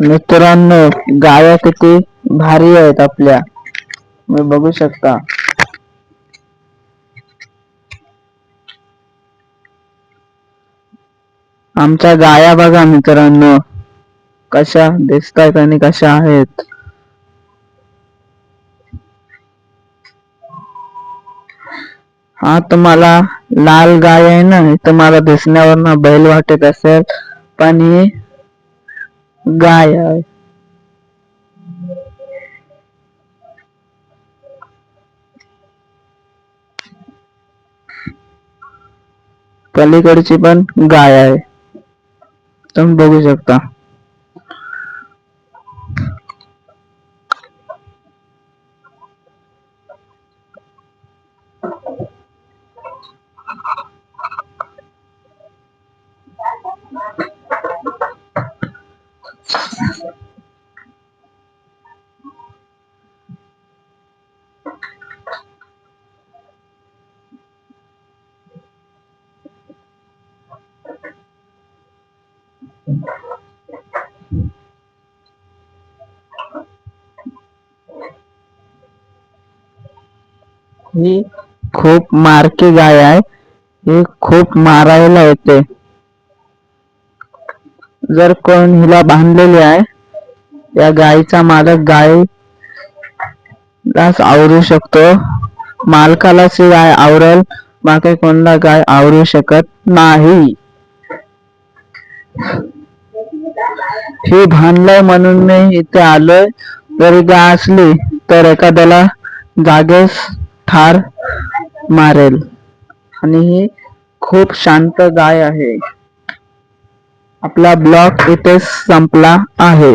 मित्रांनो गाया किती भारी आहेत आपल्या. मी बघू शकता. आमच्या गाया बघा मित्रांनो कशा दिसतायत आणि कशा आहेत. हा तुम्हाला लाल गाय आहे ना तुम्हाला तुम्हाला दिसण्यावरनं बैल वाटत असेल पण ही गाय आहे पलीकडची पण गाय आहे. तुम्ही बघू शकता. ही खूप मारकी गाय ही. खूप मारायला येते जर कोण हिला बांधलेली आहे या गायीचा मालक गायलाच आवरू शकतो. मालकालाच ही गाय आवरेल बाकी कोणला गाय आवरू शकत नाही. ही भांडलंय म्हणून मी इथे आलोय. जरी गाय असली तर एखाद्याला जागेस ठार मारेल. आणि ही खूप शांत गाय आहे. आपला ब्लॉग इथे संपला आहे.